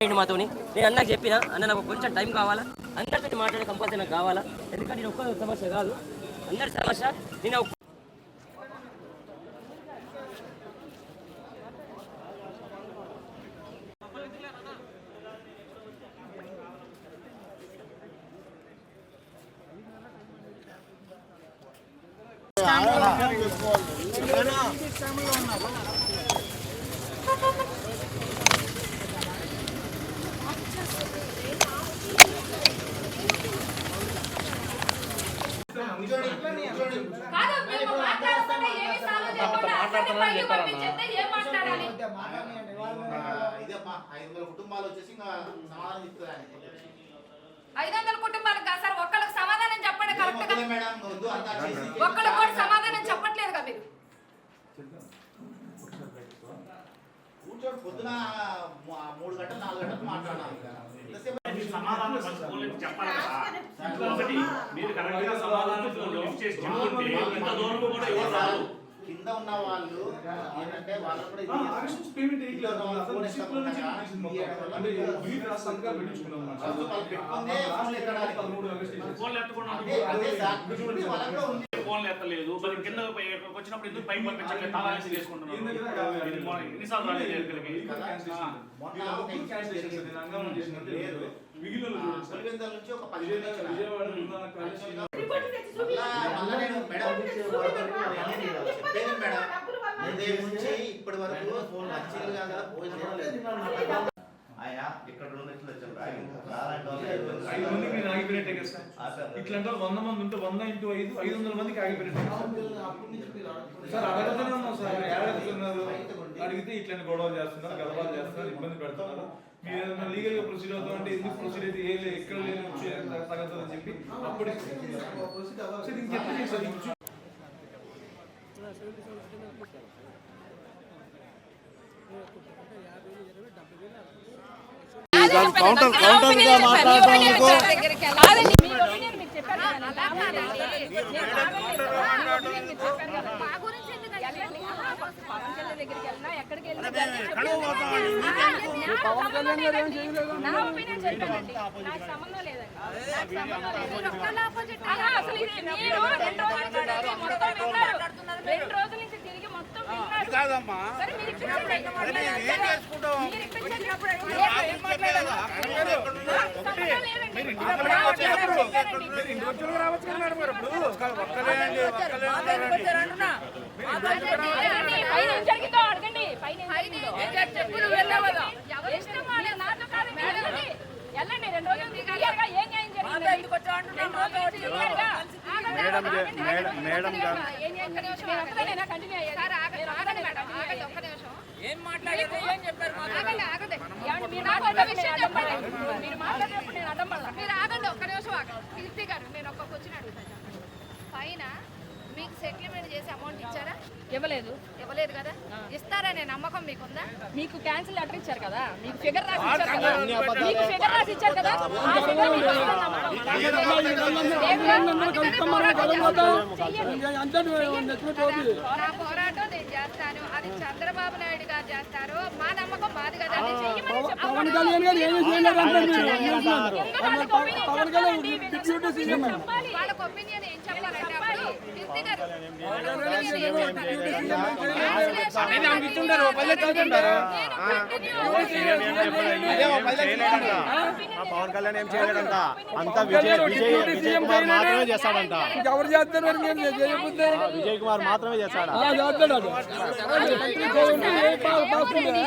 ఏంటి మాతోని నేను అన్నకు చెప్పిన అన్న నాకు కొంచెం టైం కావాలా? అందరితో మాట్లాడే కంపల్సరీ నాకు కావాలా? ఎందుకంటే నేను ఒక్క సమస్య కాదు. అందరి సమస్య నేను ఒక్క- కాదు మేము మాట్లాడుతుంటే ఏమి సాల్వ్ చేయకుండా అక్కడికి పైకి పంపించేస్తే ఏం మాట్లాడాలి ఇదమ్మా ఐదు వందల కుటుంబాలు కుటుంబాలకు కాదు సార్ ఒక్కళ్ళకి సమాధానం చెప్పండి కరెక్ట్గా ఒక్కళ్ళకి కూడా సమాధానం చెప్పట్లేదు కదా మీరు. కూర్చోండి పొద్దున మూడు గంటలు నాలుగు గంటలు మాట్లాడాలి. సమాధానం మీరు కరెక్ట్గా సమాధానం లిఫ్ట్ చేసి చెప్పుకుంటే ఇంత దూరం కూడా ఎవరు రాదు కింద ఉన్న వాళ్ళు ఏంటంటే వాళ్ళు కూడా ఫోన్లు ఎత్తలేదు. మరి కింద పై- వచ్చినప్పుడు ఎందుకు పైకి పంపించట్లేదు? తాళాలు చేసుకుంటున్నారు ఇది మొన్న ఎన్నిసార్లు రాలేదు ఇక్కడికి మొన్న వరకు ఇక్కడ ఐదు మందికి నేను ఆగిపోయినట్టే కదా సార్ ఇట్లంటే వంద మంది ఉంటే వంద ఇంటూ ఐదు ఐదు వందల మందికి ఆగిపోయినట్టే సార్. సార్ ఉన్నాం సార్ ఏడుతున్నారు అడిగితే ఇట్లాంటి గొడవలు చేస్తున్నారు గలబాలు చేస్తున్నారు ఇబ్బంది పెడుతున్నారు మీరు ఏదైనా లీగల్గా ప్రొసీడ్ అవుతాం అంటే ఎందుకు ప్రొసీడ్ అయితే ఏ లేదు ఎక్కడ లేని వచ్చి తగ్గదు అని చెప్పి అప్పుడు సార్ ఇంకెప్పుడు చేశారు ఇంకొంచెం కౌంటర్ కౌంటర్గా మాట్లాడడానికి పవన్ కళ్యాణ్ దగ్గరికి వెళ్ళినా ఎక్కడికి వెళ్ళినా నా ఒపీనియన్ చెప్పానండి నాకు సంబంధం లేదండి. నాకు సంబంధం లేదు. మీరు ఒక్కళ్ళ opposite. అలా అసలు ఇది మీరు రెండు రోజులు తిరిగారుగా. ఏం న్యాయం జరిగింది? రెండు రోజులు తిరిగారుగా. ఆగండి, ఆగండి, ఆగండి. మేడం గారు. ఏం? మీరు. మీరు మాట్లాడేటప్పుడు నేను అడ్డం పడలా. మీరు ఆగండి ఒక్క నిమిషం ఆగండి. కీర్తి గారు నేను ఒక్క అడుగుతాను పైన మీకు సెటిల్మెంట్ చేసి అమౌంట్ ఇచ్చారా? ఇవ్వలేదు. ఇవ్వలేదు కదా? ఇస్తారనే నమ్మకం మీకుందా? మీకు క్యాన్సిల్ లెటర్ ఇచ్చారు కదా? మీకు ఫిగర్ రాసి ఇచ్చారు కదా? మీకు ఫిగర్ రాసి ఇచ్చారు కదా? ఆ ఫిగర్ మీకు వస్తుందా నమ్మకం? నా పోరాటం నేను చేస్తాను. అది చంద్రబాబు నాయుడు గారు చేస్తారు మా నమ్మకం మాది కదా. అది చెయ్యమని పవన్ కళ్యాణ్ గారు ఏమీ చేయలేదంటే మీరు పవన్ కళ్యాణ్ డిప్యూటీ సీఎం చెప్పాలి. వాళ్ళకి ఒపీనియన్ ఏం చెప్పాలంటే. పవన్ కళ్యాణ్ ఏం చేయలేడంట అంతా విజయ్ విజయ్ విజయ్ కుమార్ మాత్రమే చేస్తాడంట ఎవరు చేస్తారు విజయ్ కుమార్ మాత్రమే చేస్తాడా చేస్తాడు